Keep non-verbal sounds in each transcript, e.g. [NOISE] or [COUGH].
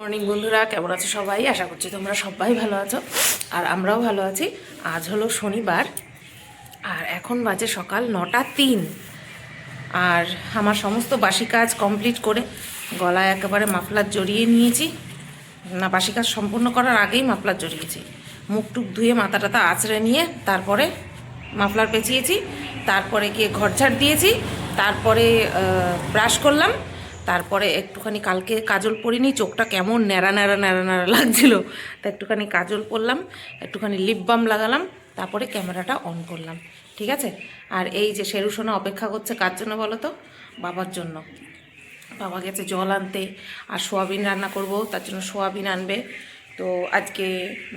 Morning বন্ধুরা, কেমন আছো সবাই? আশা করছি তোমরা সবাই ভালো আছো, আর আমরাও ভালো আছি। আজ হলো শনিবার, আর এখন বাজে সকাল নটা তিন। আর আমার সমস্ত বাসি কাজ কমপ্লিট করে গলায় একেবারে মাফলার জড়িয়ে নিয়েছি। না, বাসি কাজ সম্পূর্ণ করার আগেই মাফলার জড়িয়েছি। মুখ টুক ধুয়ে মাথা টাথা আঁচড়ে নিয়ে তারপরে মাফলার পেঁচিয়েছি, তারপরে গিয়ে ঘর ঝাড় দিয়েছি, তারপরে ব্রাশ করলাম তারপরে একটুখানি কালকে কাজল পরিনি, চোখটা কেমন ন্যাড়া ন্যাড়া ন্যাড়া ন্যাড়া লাগছিল। তা একটুখানি কাজল পরলাম, একটুখানি লিপ বাম লাগালাম, তারপরে ক্যামেরাটা অন করলাম, ঠিক আছে? আর এই যে শেরুসোনা অপেক্ষা করছে কার জন্য বলো তো? বাবার জন্য। বাবা গেছে জল আনতে, আর সোয়াবিন রান্না করব, তার জন্য সোয়াবিন আনবে। তো আজকে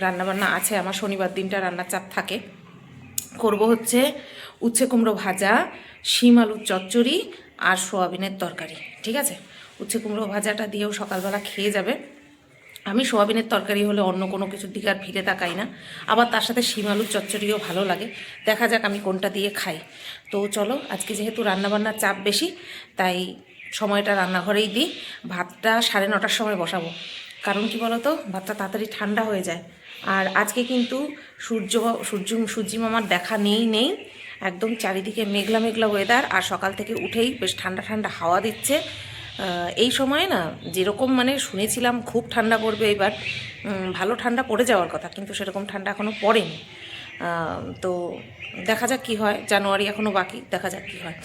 রান্নাবান্না আছে, আমার শনিবার দিনটা রান্নার চাপ থাকে। করব হচ্ছে উচ্ছে কুমড়ো ভাজা, শিম আলুর চচ্চড়ি আর সোয়াবিনের তরকারি, ঠিক আছে? উচ্ছে কুমড়ো ভাজাটা দিয়েও সকালবেলা খেয়ে যাবে। আমি সোয়াবিনের তরকারি হলে অন্য কোনো কিছুর দিকে আর ফিরে তাকাই না। আবার তার সাথে শিম আলুর চচ্চড়িও ভালো লাগে। দেখা যাক আমি কোনটা দিয়ে খাই। তো চলো, আজকে যেহেতু রান্নাবান্নার চাপ বেশি, তাই সময়টা রান্নাঘরেই দিই। ভাতটা সাড়ে নটার সময় বসাবো। কারণ কি বলো তো ভাতটা তাড়াতাড়ি ঠান্ডা হয়ে যায়। আর আজকে কিন্তু সূর্য সূর্য, সূর্যি মামার দেখা নেই নেই। একদম চারিদিকে মেঘলা মেঘলা ওয়েদার আর সকাল থেকে উঠেই বেশ ঠান্ডা ঠান্ডা হাওয়া দিচ্ছে। এই সময় না, যেরকম মানে শুনেছিলাম খুব ঠান্ডা পড়বে এবার ভালো ঠান্ডা পড়ে যাওয়ার কথা, কিন্তু সেরকম ঠান্ডা এখনও পড়েনি। তো দেখা যাক কী হয়, জানুয়ারি এখনও বাকি, দেখা যাক কী হয়।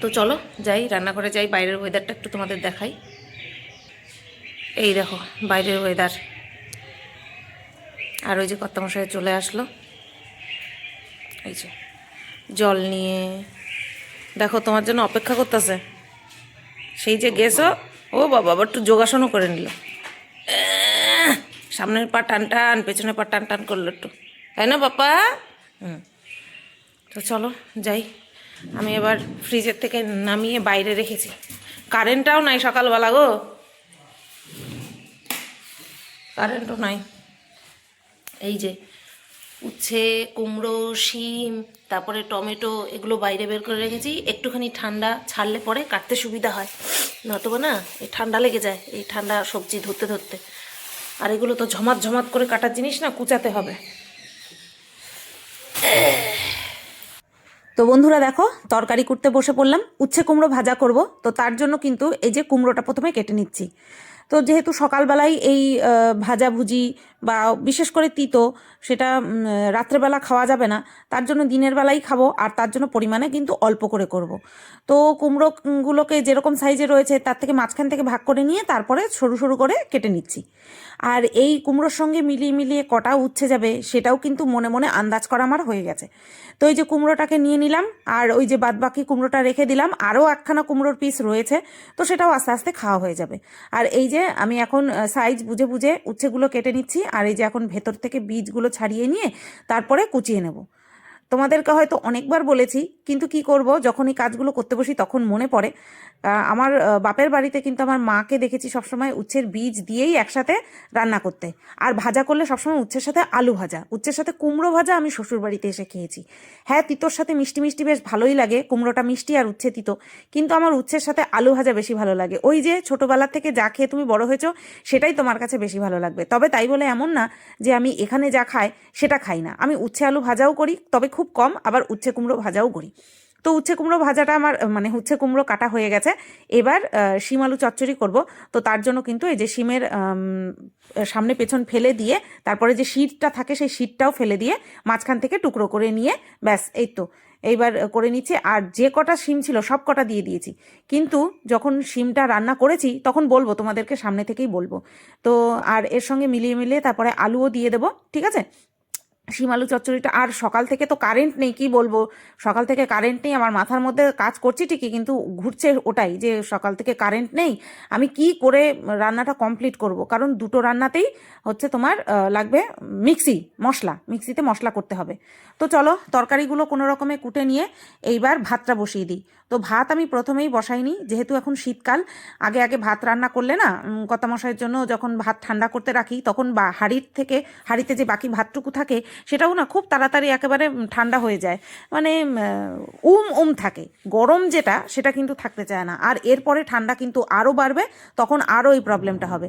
তো চলো, যাই, রান্নাঘরে যাই, বাইরের ওয়েদারটা একটু তোমাদের দেখাই। এই দেখো, বাইরের ওয়েদার আর ওই যে কর্তামশাই চলে আসলো। এই যে, জল নিয়ে, দেখো তোমার জন্য অপেক্ষা করতেছে। সেই যে গেছো, ও বাবা, আবার একটু যোগাসনও করে নিল। সামনের পা টান টান, পেছনের পা টান টান করল একটু। তাই না বাবা হুম। তো চলো, যাই। আমি এবার ফ্রিজের থেকে নামিয়ে বাইরে রেখেছি। কারেন্টটাও নাই সকালবেলা গো। কারেন্টও নাই। এই যে উচ্ছে, কুমড়ো, শিম, তারপরে টমেটো এগুলো বাইরে বের করে রেখেছি। একটুখানি ঠান্ডা ছাড়লে পরে কাটতে সুবিধা হয়। নতুবা না, এই ঠান্ডা লেগে যায়, এই ঠান্ডা সবজি ধরতে ধরতে। আর এগুলো তো ঝমাত ঝমাত করে কাটার জিনিস না, কুচাতে হবে। তো বন্ধুরা দেখো, তরকারি করতে বসে পড়লাম। উচ্ছে কুমড়ো ভাজা করব, তো তার জন্য কিন্তু এই যে কুমড়োটা প্রথমে কেটে নিচ্ছি। তো যেহেতু সকালবেলায় এই ভাজাভুজি বা বিশেষ করে তিতো, সেটা রাত্রেবেলা খাওয়া যাবে না, তার জন্য দিনের বেলাই খাব আর তার জন্য পরিমাণে কিন্তু অল্প করে করব। তো কুমড়োগুলোকে যেরকম সাইজে রয়েছে তার থেকে মাঝখান থেকে ভাগ করে নিয়ে তারপরে সরু সরু করে কেটে নিচ্ছি। আর এই কুমড়োর সঙ্গে মিলিয়ে মিলিয়ে কটা উচ্ছে যাবে সেটাও কিন্তু মনে মনে আন্দাজ করা আমার হয়ে গেছে। তো এই যে কুমড়োটাকে নিয়ে নিলাম আর ওই যে বাদবাকি কুমড়োটা রেখে দিলাম, আরও একখানা কুমড়োর পিস রয়েছে, তো সেটাও আস্তে আস্তে খাওয়া হয়ে যাবে। আর এই যে আমি এখন সাইজ বুঝে বুঝে উচ্ছেগুলো কেটে নিচ্ছি আর এই যে এখন ভেতর থেকে বীজগুলো ছাড়িয়ে নিয়ে তারপরে কুচিয়ে নেব। তোমাদেরকে হয়তো অনেকবার বলেছি, কিন্তু কি করব? যখন এই কাজগুলো করতে বসি তখন মনে পড়ে। আমার বাপের বাড়িতে কিন্তু আমার মাকে দেখেছি সবসময় উচ্ছের বীজ দিয়েই একসাথে রান্না করতে। আর ভাজা করলে সবসময় উচ্ছের সাথে আলু ভাজা। উচ্ছের সাথে কুমড়ো ভাজা আমি শ্বশুর বাড়িতে এসে খেয়েছি। হ্যাঁ তিতোর সাথে মিষ্টি মিষ্টি বেশ ভালোই লাগে, কুমড়োটা মিষ্টি আর উচ্ছে তিতো। কিন্তু আমার উচ্ছের সাথে আলু ভাজা বেশি ভালো লাগে। ওই যে ছোটবেলা থেকে যা খেয়ে তুমি বড় হয়েছো, সেটাই তোমার কাছে বেশি ভালো লাগবে। তবে তাই বলে এমন না যে আমি এখানে যা খাই, সেটা খাই না। আমি উচ্ছে আলু ভাজাও করি, তবে খুব কম, আবার উচ্ছে কুমড়ো ভাজাও করি। তো উচ্ছে কুমড়ো ভাজাটা আমার মানে উচ্ছে কুমড়ো কাটা হয়ে গেছে। এবার শিম আলু চচ্চড়ি করব। তো তার জন্য কিন্তু এই যে শিমের সামনে পেছন ফেলে দিয়ে, তারপরে যে শীতটা থাকে সেই শীতটাও ফেলে দিয়ে মাঝখান থেকে টুকরো করে নিয়ে, ব্যাস, এই তো। এইবার করে নিচ্ছি। আর যে কটা শিম ছিল সব কটা দিয়ে দিয়েছি। কিন্তু যখন শিমটা রান্না করেছি, তখন বলব, তোমাদেরকে সামনে থেকেই বলব। তো আর এর সঙ্গে মিলিয়ে মিলিয়ে তারপরে আলুও দিয়ে দেবো, ঠিক আছে? শিম আলু চচ্চড়িটা, আর সকাল থেকে তো কারেন্ট নেই, কি বলব? সকাল থেকে কারেন্ট নেই, আমার মাথার মধ্যে কাজ করছি ঠিকই, কিন্তু ঘুরছে ওটাই যে সকাল থেকে কারেন্ট নেই, আমি কি করে রান্নাটা কমপ্লিট করব? কারণ দুটো রান্নাতেই হচ্ছে তোমার লাগবে মিক্সি মশলা মিক্সিতে মশলা করতে হবে। তো চলো, তরকারিগুলো কোনো রকমে কুটে নিয়ে এইবার ভাতটা বসিয়ে দিই। তো ভাত আমি প্রথমেই বসাইনি যেহেতু এখন শীতকাল আগে আগে ভাত রান্না করলে না উম, কর্তামশাইয়ের জন্য যখন ভাত ঠান্ডা করতে রাখি তখন বা হাঁড়ির থেকে হাঁড়িতে যে বাকি ভাতটুকু থাকে সেটাও না খুব তাড়াতাড়ি একেবারে ঠান্ডা হয়ে যায়। মানে উম উম থাকে। গরম যেটা সেটা কিন্তু থাকতে চায় না। আর এরপরে ঠান্ডা কিন্তু আরও বাড়বে তখন আরও এই প্রবলেমটা হবে।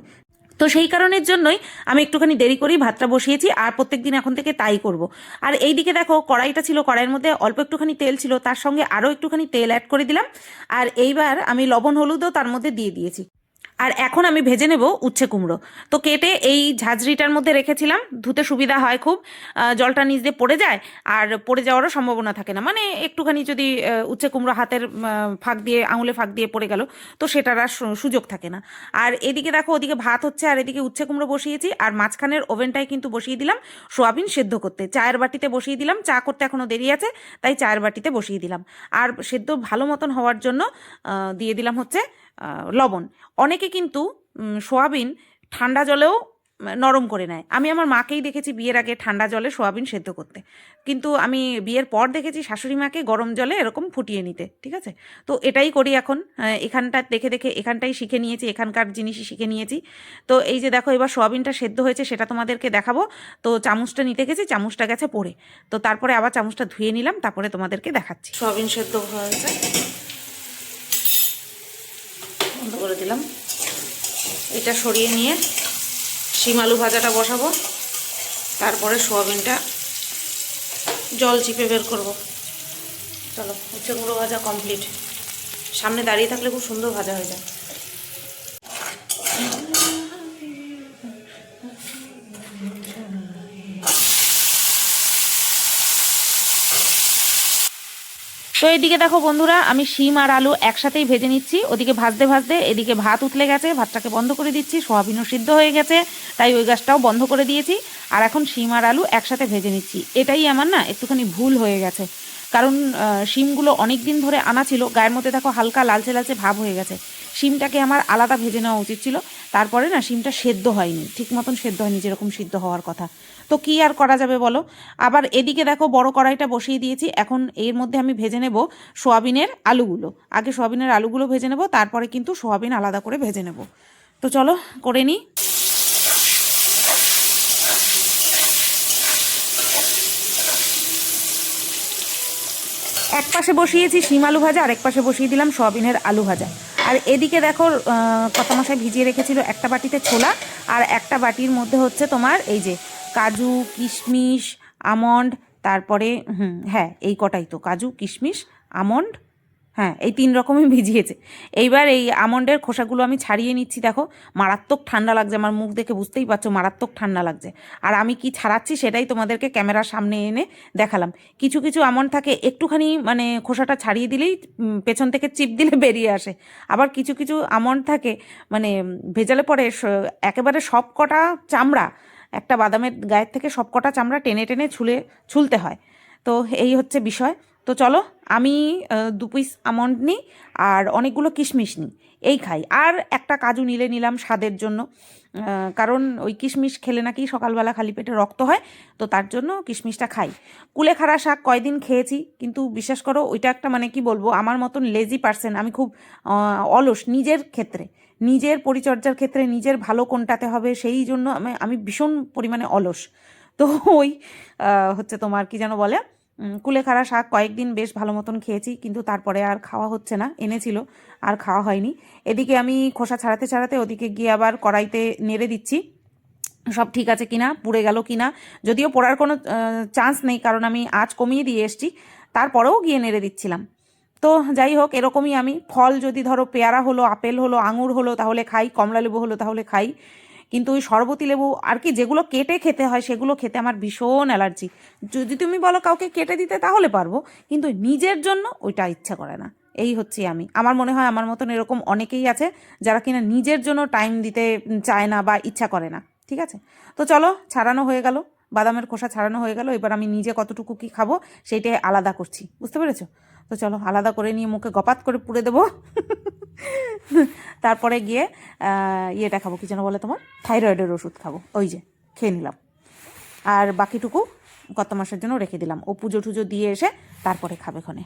তো সেই কারণের জন্যই আমি একটুখানি দেরি করেই ভাতটা বসিয়েছি, আর প্রত্যেক দিন এখন থেকে তাই করব। আর এই দিকে দেখো, কড়াইটা ছিল কড়াইয়ের মধ্যে, অল্প একটুখানি তেল ছিল, তার সঙ্গে আরও একটুখানি তেল অ্যাড করে দিলাম। আর এইবার আমি লবণ, হলুদও তার মধ্যে দিয়ে দিয়েছি। আর এখন আমি ভেজে নেব উচ্ছে কুমড়ো। তো কেটে এই ঝাঁঝরিটার মধ্যে রেখেছিলাম, ধুতে সুবিধা হয় খুব জলটা নিচ দিয়ে পড়ে যায় আর পড়ে যাওয়ারও সম্ভাবনা থাকে না। মানে একটুখানি যদি উচ্ছে কুমড়ো হাতের ফাঁক দিয়ে, আঙুলে ফাঁক দিয়ে পড়ে গেল, তো সেটার আর সুযোগ থাকে না। আর এদিকে দেখো, ওদিকে ভাত হচ্ছে আর এদিকে উচ্ছে কুমড়ো বসিয়েছি আর মাঝখানের ওভেনটাই কিন্তু বসিয়ে দিলাম সোয়াবিন সেদ্ধ করতে। চায়ের বাটিতে বসিয়ে দিলাম, চা করতে এখনও দেরি আছে, তাই চায়ের বাটিতে বসিয়ে দিলাম। আর সেদ্ধ ভালো মতন হওয়ার জন্য দিয়ে দিলাম হচ্ছে লবণ। অনেকে কিন্তু সোয়াবিন ঠান্ডা জলেও নরম করে নেয়। আমি আমার মাকেই দেখেছি বিয়ের আগে ঠান্ডা জলে সোয়াবিন সেদ্ধ করতে। কিন্তু আমি বিয়ের পর দেখেছি শাশুড়ি মাকে গরম জলে এরকম ফুটিয়ে নিতে, ঠিক আছে? তো এটাই করি এখন। এখানটা দেখে দেখে এখানটাই শিখে নিয়েছি, এখানকার জিনিসই শিখে নিয়েছি। তো এই যে দেখো, এবার সোয়াবিনটা সেদ্ধ হয়েছে, সেটা তোমাদেরকে দেখাবো। তো চামচটা নিতে গেছি, চামচটা গেছে পড়ে। তো তারপরে আবার চামচটা ধুয়ে নিলাম, তারপরে তোমাদেরকে দেখাচ্ছি। সোয়াবিন সেদ্ধ হয়েছে। করে দিলাম। এটা সরিয়ে নিয়ে শিম আলু ভাজাটা বসাবো। তারপরে সোয়াবিনটা জল চিপে বের করব। চলো উচ্ছে গুঁড়ো ভাজা কমপ্লিট সামনে দাঁড়িয়ে থাকলে খুব সুন্দর ভাজা হয়ে যায়। তো এদিকে দেখো বন্ধুরা, আমি শিম আর আলু একসাথেই ভেজে নিচ্ছি। ওদিকে ভাজতে ভাজতে এদিকে ভাত উঠলে গেছে, ভাতটাকে বন্ধ করে দিচ্ছি, সোয়াবিনও সিদ্ধ হয়ে গেছে, তাই ওই গাছটাও বন্ধ করে দিয়েছি। আর এখন শিম আর আলু একসাথে ভেজে নিচ্ছি। এটাই আমার না একটুখানি ভুল হয়ে গেছে। কারণ শিমগুলো অনেক দিন ধরে আনা ছিল, গায়ের মধ্যে দেখো হালকা লালচে লালচে ভাব হয়ে গেছে। শিমটাকে আমার আলাদা ভেজে নেওয়া উচিত ছিল। তারপরে না, শিমটা সেদ্ধ হয়নি, ঠিক মতন সেদ্ধ হয়নি, যেরকম সিদ্ধ হওয়ার কথা। তো কি আর করা যাবে বলো? আবার এদিকে দেখো বড় কড়াইটা বসিয়ে দিয়েছি, এখন এর মধ্যে আমি ভেজে নেব সোয়াবিনের আলুগুলো। আগে সোয়াবিনের আলুগুলো ভেজে নেব, তারপরে কিন্তু সোয়াবিন আলাদা করে ভেজে নেব। তো চলো, করে নিই। এক পাশে বসিয়েছি শিম আলু ভাজা আর এক পাশে বসিয়ে দিলাম সয়াবিনের আলু ভাজা। আর এদিকে দেখো কথা মশাই ভিজিয়ে রেখেছিল একটা বাটিতে ছোলা, আর একটা বাটির মধ্যে হচ্ছে তোমার এই যে কাজু, কিশমিশ, আমন্ড, তারপরে হ্যাঁ এই কটাই তো, কাজু, কিশমিশ, আমন্ড হ্যাঁ এই তিন রকমই ভিজিয়েছে। এইবার এই আমন্ডের খোসাগুলো আমি ছাড়িয়ে নিচ্ছি, দেখো। মারাত্মক ঠান্ডা লাগছে, আমার মুখ দেখে বুঝতেই পারছ, মারাত্মক ঠান্ডা লাগছে। আর আমি কি ছাড়াচ্ছি সেটাই তোমাদেরকে ক্যামেরার সামনে এনে দেখালাম। কিছু কিছু আমন্ড থাকে, একটুখানি মানে খোসাটা ছাড়িয়ে দিলেই পেছন থেকে চিপ দিলে [LAUGHS] বেরিয়ে আসে। আবার কিছু কিছু আমন্ড থাকে মানে ভেজালে পরে একেবারে সব কটা চামড়া, একটা বাদামের গায়ের থেকে সব কটা চামড়া টেনে টেনে ছুলে, ছুলতে হয়। তো এই হচ্ছে বিষয়। তো চলো, আমি দু পিস আমন্ড নিই আর অনেকগুলো কিশমিশ নিই। এই খাই। আর একটা কাজু নিলে নিলাম স্বাদের জন্য। কারণ ওই কিশমিশ খেলে নাকি সকালবেলা খালি পেটে রক্ত হয়, তো তার জন্য কিশমিশটা খাই। কুলেখাড়া শাক কয়দিন খেয়েছি, কিন্তু বিশ্বাস করো, ওইটা একটা মানে কি বলব, আমার মতন লেজি পার্সন আমি খুব অলস নিজের ক্ষেত্রে। নিজের পরিচর্যার ক্ষেত্রে নিজের ভালো কোনটাতে হবে সেই জন্য আমি ভীষণ পরিমাণে অলস। তো ওই হচ্ছে তোমার কি যেন বলে কুলেখাড়া শাক কয়েকদিন বেশ ভালো মতন খেয়েছি, কিন্তু তারপরে আর খাওয়া হচ্ছে না, এনেছিল, আর খাওয়া হয়নি। এদিকে আমি খোসা ছাড়াতে ছাড়াতে ওদিকে গিয়ে আবার কড়াইতে নেড়ে দিচ্ছি, সব ঠিক আছে কিনা, পুড়ে গেল কিনা, যদিও পোড়ার কোনো চান্স নেই, কারণ আমি আজ কমিয়ে দিয়ে এসছি, তারপরেও গিয়ে নেড়ে দিচ্ছিলাম। তো যাই হোক, এরকমই আমি, ফল যদি ধরো পেয়ারা হলো, আপেল হলো, আঙুর হলো, তাহলে খাই কমলা লেবু হলো, তাহলে খাই। কিন্তু ওই শরবতী লেবু আর কি যেগুলো কেটে খেতে হয়, সেগুলো খেতে আমার ভীষণ অ্যালার্জি। যদি তুমি বলো কাউকে কেটে দিতে, তাহলে পারব, কিন্তু নিজের জন্য ওইটা ইচ্ছা করে না। এই হচ্ছে আমি। আমার মনে হয় আমার মতন এরকম অনেকেই আছে যারা কিনা নিজের জন্য টাইম দিতে চায় না বা ইচ্ছা করে না, ঠিক আছে? তো চলো, ছাড়ানো হয়ে গেল, বাদামের খোসা ছাড়ানো হয়ে গেল, এবার আমি নিজে কতটুকু কি খাব সেইটাই আলাদা করছি। বুঝতে পেরেছ? তো চলো আলাদা করে নিয়ে মুখে গপাত করে পুড়ে দেবো। তারপরে গিয়ে ইয়েটা খাব, কি যেন বলে তোমার? থাইরয়েডের ওষুধ খাব। ওই যে, খেয়ে নিলাম। আর বাকিটুকু গত মাসের জন্য রেখে দিলাম। ও পুজো টুজো দিয়ে এসে তারপরে খাবে ক্ষণে।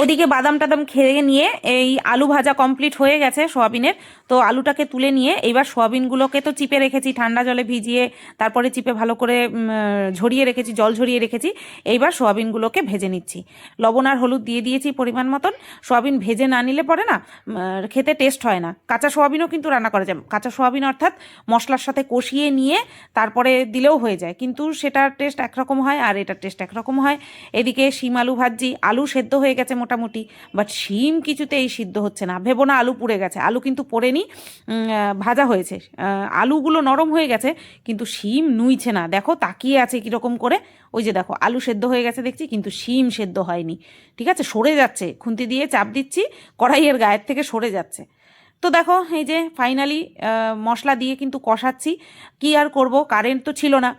ওদিকে বাদাম টাদাম খেয়ে নিয়ে এই আলু ভাজা কমপ্লিট হয়ে গেছে সোয়াবিনের। তো আলুটাকে তুলে নিয়ে এইবার সোয়াবিনগুলোকে তো চিপে রেখেছি, ঠান্ডা জলে ভিজিয়ে তারপরে চিপে ভালো করে ঝরিয়ে রেখেছি, জল ঝরিয়ে রেখেছি। এইবার সোয়াবিনগুলোকে ভেজে নিচ্ছি। লবণ আর হলুদ দিয়ে দিয়েছি পরিমাণ মতন। সোয়াবিন ভেজে না নিলে পরে না খেতে টেস্ট হয় না। কাঁচা সোয়াবিনও কিন্তু রান্না করা যায়। কাঁচা সোয়াবিন অর্থাৎ মশলার সাথে কষিয়ে নিয়ে তারপরে দিলেও হয়ে যায়। কিন্তু সেটার টেস্ট একরকম হয় আর এটার টেস্ট একরকম হয়। এদিকে শিম আলু ভাজি আলু সেদ্ধ হয়ে গেছে মোটামুটি বাট শিম কিছুতেই সিদ্ধ হচ্ছে না। ভেবো না আলু পুড়ে গেছে। আলু কিন্তু পড়েনি ভাজা হয়েছে। আলুগুলো নরম হয়ে গেছে, কিন্তু শিম নুইছে না। দেখো, তাকিয়ে আছে কীরকম করে। ওই যে দেখো, আলু সেদ্ধ হয়ে গেছে দেখছি, কিন্তু শিম সেদ্ধ হয়নি। ঠিক আছে? সরে যাচ্ছে। খুন্তি দিয়ে চাপ দিচ্ছি, কড়াইয়ের গায়ের থেকে সরে যাচ্ছে। তো দেখো, এই যে ফাইনালি মশলা দিয়ে কিন্তু কষাচ্ছি। কি আর করব? কারেন্ট তো ছিল না।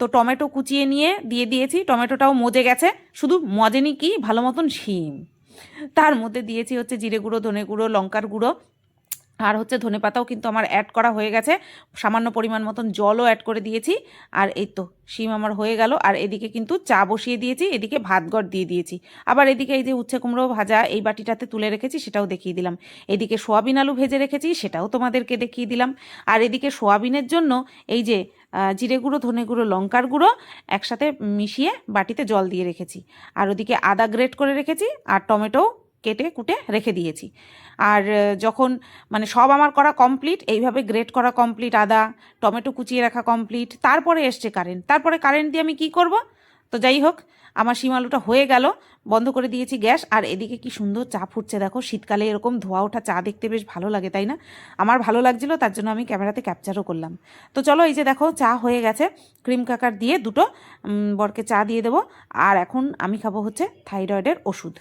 তো টমেটো কুচিয়ে নিয়ে দিয়ে দিয়েছি। টমেটোটাও মজে গেছে। শুধু মজেনি কি? ভালো মতন শিম। তার মধ্যে দিয়েছি হচ্ছে জিরে গুঁড়ো, ধনে গুঁড়ো, লঙ্কার গুঁড়ো। আর হচ্ছে ধনে পাতাও কিন্তু আমার অ্যাড করা হয়ে গেছে। সামান্য পরিমাণ মতন জলও অ্যাড করে দিয়েছি। আর এই তো, শিম আমার হয়ে গেল। আর এদিকে কিন্তু চা বসিয়ে দিয়েছি, এদিকে ভাত গড় দিয়ে দিয়েছি। আবার এদিকে এই যে উচ্ছে কুমড়ো ভাজা এই বাটিটাতে তুলে রেখেছি, সেটাও দেখিয়ে দিলাম। এদিকে সোয়াবিন আলু ভেজে রেখেছি, সেটাও তোমাদেরকে দেখিয়ে দিলাম। আর এদিকে সোয়াবিনের জন্য এই যে জিরে গুঁড়ো, ধনে গুঁড়ো, লঙ্কার গুঁড়ো একসাথে মিশিয়ে বাটিতে জল দিয়ে রেখেছি। আর ওদিকে আদা গ্রেট করে রেখেছি, আর টমেটো কেটে কুটে রেখে দিয়েছি। আর যখন মানে সব আমার করা কমপ্লিট এইভাবে গ্রেট করা কমপ্লিট আদা, টমেটো কুচিয়ে রাখা কমপ্লিট তারপরে এসছে কারেন্ট তারপরে কারেন্ট দিয়ে আমি কি করব? তো যাই হোক, আমার শিম আলুটা হয়ে গেল, বন্ধ করে দিয়েছি গ্যাস। আর এদিকে কি সুন্দর চা ফুটছে, দেখো, শীতকালে এরকম ধোয়া ওঠা চা দেখতে বেশ ভালো লাগে, তাই না? আমার ভালো লাগছিল, তার জন্য আমি ক্যামেরাতে ক্যাপচারও করলাম। তো চলো, এই যে দেখো, চা হয়ে গেছে। ক্রিম কাকার দিয়ে দুটো বরকে চা দিয়ে দেবো। আর এখন আমি খাব হচ্ছে থাইরয়েডের ওষুধ।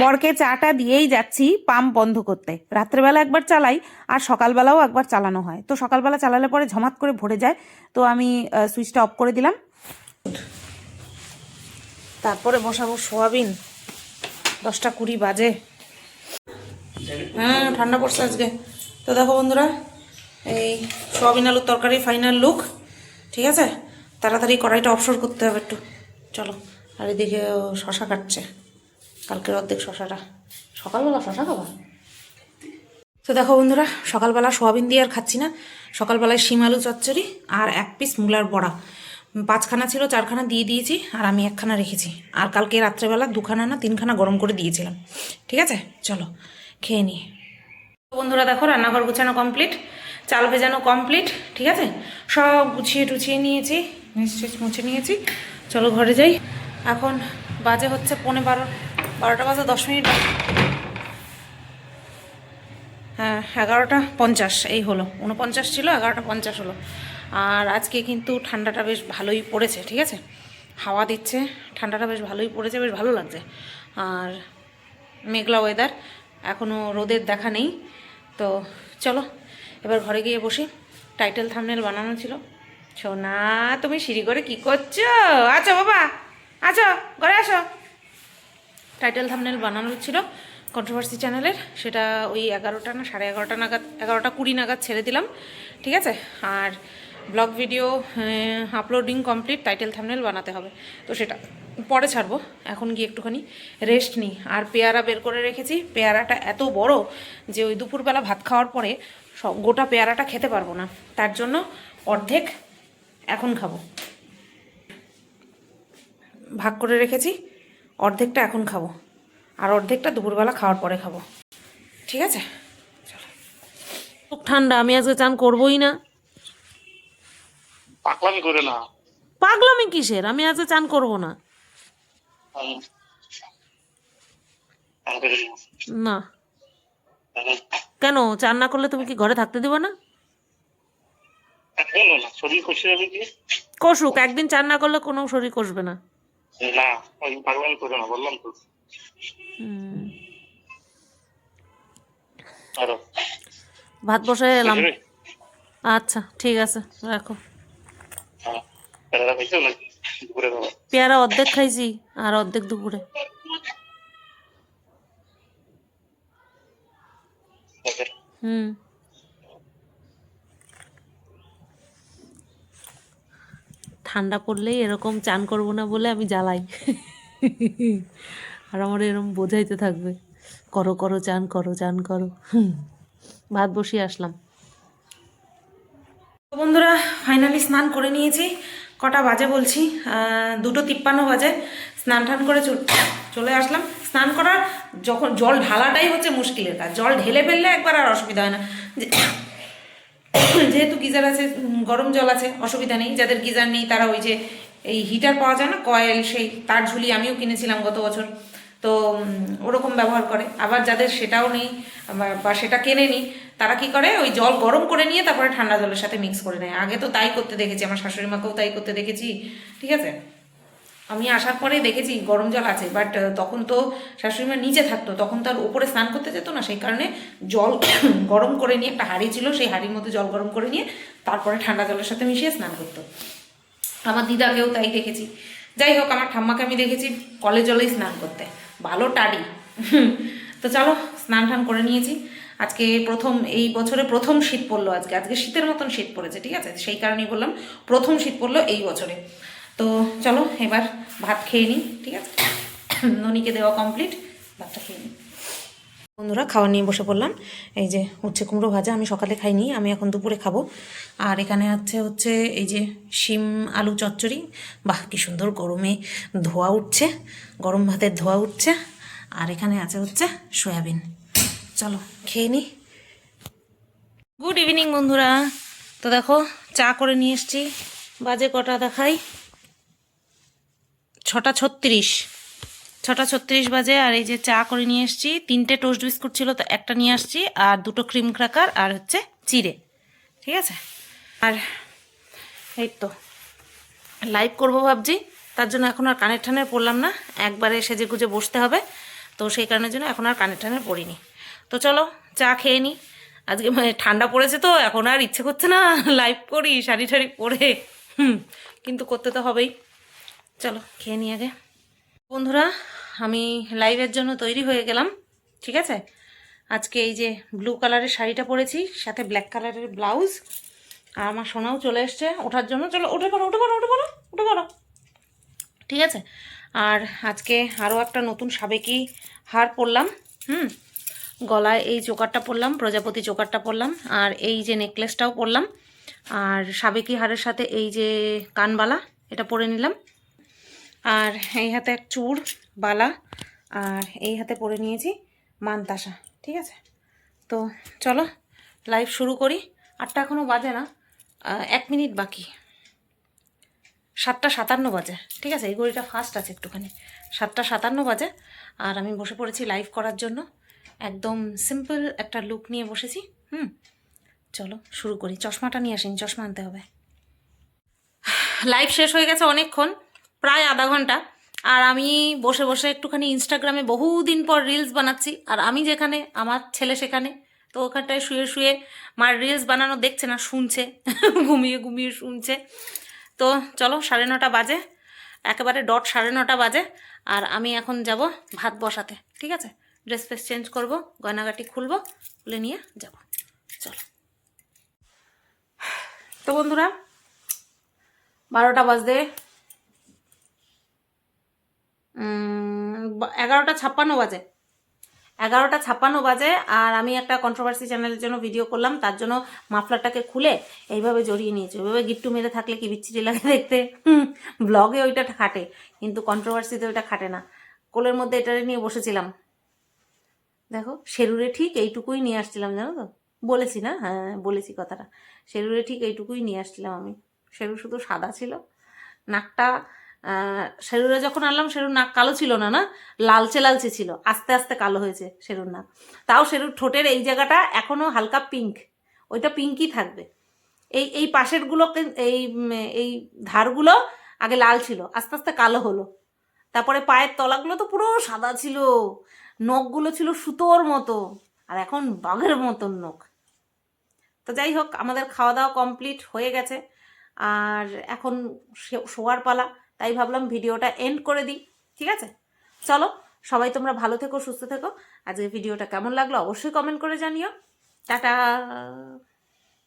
বরকে চাটা দিয়েই যাচ্ছি পাম্প বন্ধ করতে। রাত্রেবেলা একবার চালাই আর সকালবেলাও একবার চালানো হয়। তো সকালবেলা চালালে পরে ঝমাত করে ভরে যায়। তো আমি সুইচটা অফ করে দিলাম। তারপরে বসাবো সোয়াবিন। দশটা কুড়ি বাজে। হ্যাঁ ঠান্ডা পড়ছে আজকে। তো দেখো বন্ধুরা, এই সোয়াবিন আলুর তরকারি ফাইনাল লুক ঠিক আছে? তাড়াতাড়ি কড়াইটা অবসর করতে হবে একটু। চলো, আর এদিকে শশা কাটছে। কালকের অর্ধেক শশাটা। সকালবেলা শশা খাবা? তো দেখো বন্ধুরা, সকালবেলা সোয়াবিন দিয়ে আর খাচ্ছি না। সকালবেলায় শিম আলু চচ্চড়ি আর এক পিস মূলার বড়া। পাঁচখানা ছিল, চারখানা দিয়ে দিয়েছি আর আমি একখানা রেখেছি। আর কালকে রাত্রেবেলা দুখানা না তিনখানা গরম করে দিয়েছিলাম। ঠিক আছে? চলো, খেয়ে নিই। বন্ধুরা দেখো, রান্নাঘর গুছানো কমপ্লিট চাল ভেজানো কমপ্লিট ঠিক আছে? সব গুছিয়ে টুছিয়ে নিয়েছি নিশ্চয় মুছে নিয়েছি। চলো ঘরে যাই। এখন বাজে হচ্ছে পৌনে বারো বারোটা বাজে, দশ মিনিট হ্যাঁ এগারোটা পঞ্চাশ, এই হলো। উনপঞ্চাশ ছিল, এগারোটা পঞ্চাশ হলো। আর আজকে কিন্তু ঠান্ডাটা বেশ ভালোই পড়েছে, ঠিক আছে? হাওয়া দিচ্ছে, ঠান্ডাটা বেশ ভালোই পড়েছে, বেশ ভালো লাগছে। আর মেঘলা ওয়েদার এখনও রোদের দেখা নেই। তো চলো, এবার ঘরে গিয়ে বসি। টাইটেল থামনেল বানানো ছিল। সোনা, তুমি সিঁড়ি করে কি করছ? আচ্ছা বাবা আচ্ছা ঘরে আসো। টাইটেল থামনেল বানানো ছিল কন্ট্রোভার্সি চ্যানেলের সেটা ওই এগারোটা না, সাড়ে এগারোটা নাগাদ, এগারোটা কুড়ি নাগাদ ছেড়ে দিলাম, ঠিক আছে? আর blog video uploading complete title thumbnail বানাতে হবে। তো সেটা পরে ছাড়বো, এখন গিয়ে একটুখানি রেস্ট নিই। আর পেয়ারা বের করে রেখেছি। পেয়ারাটা এত বড় যে ওই দুপুরবেলা ভাত খাওয়ার পরে সব গোটা পেয়ারাটা খেতে পারব না। তার জন্য অর্ধেক এখন খাব। ভাগ করে রেখেছি। অর্ধেকটা এখন খাব। আর অর্ধেকটা দুপুরবেলা খাওয়ার পরে খাব। ঠিক আছে? চলো। খুব ঠান্ডা আমি আজকে চান করবোই না। পাকলামি করে না। পাগলামি কিসের? আমি আজকে চান করব না। না। কেন? চান না করলে তুমি কি ঘরে থাকতে দেবো না? বলো না? শরীর খুশি হবে কি? কষুক একদিন চান না করলে কোনো শরীর কষবে না। না ওই পাগলামি করে না বললাম তো। ভাত বসায় এলাম। আচ্ছা ঠিক আছে রাখো। হ্যাঁ পেয়ারা অর্ধেক খাইছি আর অর্ধেক দুপুরে। ওকে। হুম। ঠান্ডা পড়লেই এরকম চান করব না বলে আমি জ্বালাই। আর আমার এরকম বোঝাইতে থাকবে, করো করো, চান করো চান করো। ভাত বসিয়ে আসলাম। বন্ধুরা ফাইনালি স্নান করে নিয়েছি। কটা বাজে বলছি দুটো তিপ্পান্ন বাজে। স্নান টান করে চল- আসলাম। স্নান করার যখন জল ঢালাটাই হচ্ছে মুশকিলের কাজ। জল ঢেলে ফেললে একবার আর অসুবিধা হয় না। যেহেতু গিজার আছে গরম জল আছে, অসুবিধা নেই। যাদের গিজার নেই, তারা ওই যে এই হিটার পাওয়া যায় না কয়েল সেই তার ঝুলি আমিও কিনেছিলাম গত বছর। তো ওরকম ব্যবহার করে। আবার যাদের সেটাও নেই, বা- সেটা কেনেনি, তারা কি করে? ওই জল গরম করে নিয়ে তারপরে ঠান্ডা জলের সাথে মিক্স করে নেয়। আগে তো তাই করতে দেখেছি, আমার শাশুড়ি মাকেও তাই করতে দেখেছি, ঠিক আছে? আমি আসার পরে দেখেছি গরম জল আছে বাট তখন তো শাশুড়ি মা নিচে থাকতো, তখন তার উপরে স্নান করতে যেত না, সেই কারণে জল [COUGHS] গরম করে নিয়ে একটা হাঁড়ি ছিল, সেই হাঁড়ির মধ্যে জল গরম করে নিয়ে তারপরে ঠান্ডা জলের সাথে মিশিয়ে স্নান করতো। আমার দিদাকেও তাই দেখেছি। যাই হোক, আমার ঠাম্মাকে আমি দেখেছি কলের জলেই স্নান করতে। ভালো টাড়ি। [LAUGHS] তো চলো, স্নান টান করে নিয়েছি। আজকে প্রথম, এই বছরে প্রথম শীত পড়ল আজকে। আজকে শীতের মতন শীত পড়েছে, ঠিক আছে? সেই কারণেই বললাম, প্রথম শীত পড়ল এই বছরে। তো চলো, এবার ভাত খেয়ে নিই, ঠিক আছে? ননিকে দেওয়া কমপ্লিট ভাতটা খেয়ে নিই। বন্ধুরা, খাওয়া নিয়ে বসে পড়লাম। এই যে উচ্ছে কুমড়ো ভাজা আমি সকালে খাইনি, আমি এখন দুপুরে খাব। আর এখানে আছে হচ্ছে এই যে শিম আলু চচ্চড়ি। বাহ, কি সুন্দর গরমে ধোয়া উঠছে, গরম ভাতের ধোয়া উঠছে। আর এখানে আছে হচ্ছে সয়াবিন। চলো, খেয়ে নিই। গুড ইভিনিং বন্ধুরা। তো দেখো, চা করে নিয়ে এসছি। বাজে কটা দেখাই। ছটা ছত্রিশ। ছটা ছত্রিশ বাজে আর এই যে চা করে নিয়ে এসেছি। তিনটে টোস্ট বিস্কুট ছিল, তো একটা নিয়ে আসছি, আর দুটো ক্রিম ক্র্যাকার আর হচ্ছে চিড়ে। ঠিক আছে? আর এই তো, লাইভ করব ভাবছি। তার জন্য এখন আর কানের ঠানের পড়লাম না, একবারে সেজে গুজে বসতে হবে। তো সেই কারণের জন্য এখন আর কানের ঠানের পড়িনি। তো চলো, চা খেয়ে নিই আজকে মানে ঠান্ডা পড়েছে তো, এখন আর ইচ্ছে করছে না, [LAUGHS] লাইভ করি শাড়ি ঠাড়ি পরে। হুম, কিন্তু করতে তো হবেই। চলো, খেয়ে নিয়ে আগে। বন্ধুরা, আমি লাইভের জন্য তৈরি হয়ে গেলাম, ঠিক আছে? আজকে এই যে ব্লু কালারের শাড়িটা পরেছি, সাথে ব্ল্যাক কালারের ব্লাউজ আর আমার সোনাও চলে এসছে ওঠার জন্য। চলো, উঠে পড়ো উঠে পড়ো উঠে পড়ো উঠে পড়ো। ঠিক আছে? আর আজকে আরও একটা নতুন সাবেকি হার পরলাম, হুম? গলায় এই চোকারটা পরলাম, প্রজাপতি চোকারটা পরলাম, আর এই যে নেকলেসটাও পরলাম। আর সাবেকি হারের সাথে এই যে কানবালা, এটা পরে নিলাম। আর এই হাতে এক চূড় বালা, আর এই হাতে পরে নিয়েছি মানতাসা, ঠিক আছে? তো চলো লাইভ শুরু করি। আটটা এখনও বাজে না এক মিনিট বাকি। সাতটা সাতান্ন বাজে, ঠিক আছে? এই ঘড়িটা ফাস্ট আছে একটুখানি। সাতটা সাতান্ন বাজে, আর আমি বসে পড়েছি লাইভ করার জন্য। একদম সিম্পল একটা লুক নিয়ে বসেছি, হুম? চলো, শুরু করি। চশমাটা নিয়ে আসিনি, চশমা আনতে হবে। লাইভ শেষ হয়ে গেছে অনেকক্ষণ। প্রায় আধা ঘণ্টা। আর আমি বসে বসে একটুখানি ইনস্টাগ্রামে বহুদিন পর রিলস বানাচ্ছি। আর আমি যেখানে, আমার ছেলে সেখানে। তো ওখানটায় শুয়ে শুয়ে মার রিলস বানানো দেখছে না, শুনছে। [LAUGHS] ঘুমিয়ে ঘুমিয়ে শুনছে। তো চলো, সাড়ে নটা বাজে। একেবারে ডট সাড়ে নটা বাজে। আর আমি এখন যাব ভাত বসাতে। ঠিক আছে? ড্রেস ফ্রেস চেঞ্জ করব, গয়নাগাটি খুলবো খুলে নিয়ে যাব। চলো। তো বন্ধুরা, বারোটা বাজতে এগারোটা ছাপ্পান্ন বাজে। এগারোটা ছাপ্পান্ন বাজে আর আমি একটা কন্ট্রোভার্সি চ্যানেলের জন্য ভিডিও করলাম, তার জন্য মাফলারটাকে খুলে এইভাবে জড়িয়ে নিয়েছি। ওইভাবে গিট্টু মেরে থাকলে কি বিচ্ছিরি লাগে দেখতে? ব্লগে ওইটা খাটে, কিন্তু কন্ট্রোভার্সিতে ওইটা খাটে না। কোলের মধ্যে এটা নিয়ে বসেছিলাম। দেখো শেরুরে ঠিক এইটুকুই নিয়ে আসছিলাম, জানো তো? বলেছি না? হ্যাঁ বলেছি কথাটা। শেরুরে ঠিক এইটুকুই নিয়ে আসছিলাম আমি। শেরু শুধু সাদা ছিল। নাকটা শেরুরে যখন আনলাম, শেরুর নাক কালো ছিল না না? লালচে লালচে ছিল। আস্তে আস্তে কালো হয়েছে শেরুর নাক। তাও শেরুর ঠোঁটের এই জায়গাটা এখনও হালকা পিঙ্ক ওইটা পিঙ্কই থাকবে। এই এই পাশেরগুলো কিন- এই এই ধারগুলো আগে লাল ছিল, আস্তে আস্তে কালো হলো। তারপরে পায়ের তলাগুলো তো পুরো সাদা ছিল। নখগুলো ছিল সুতোর মতো। আর এখন বাঘের মতন নখ। তো যাই হোক, আমাদের খাওয়া দাওয়া কমপ্লিট হয়ে গেছে। আর এখন শোয়ার পালা। তাই ভাবলাম ভিডিওটা এন্ড করে দিই, ঠিক আছে? চলো, সবাই তোমরা ভালো থেকো, সুস্থ থেকো। আজকে ভিডিওটা কেমন লাগল অবশ্যই কমেন্ট করে জানিও। টাটা!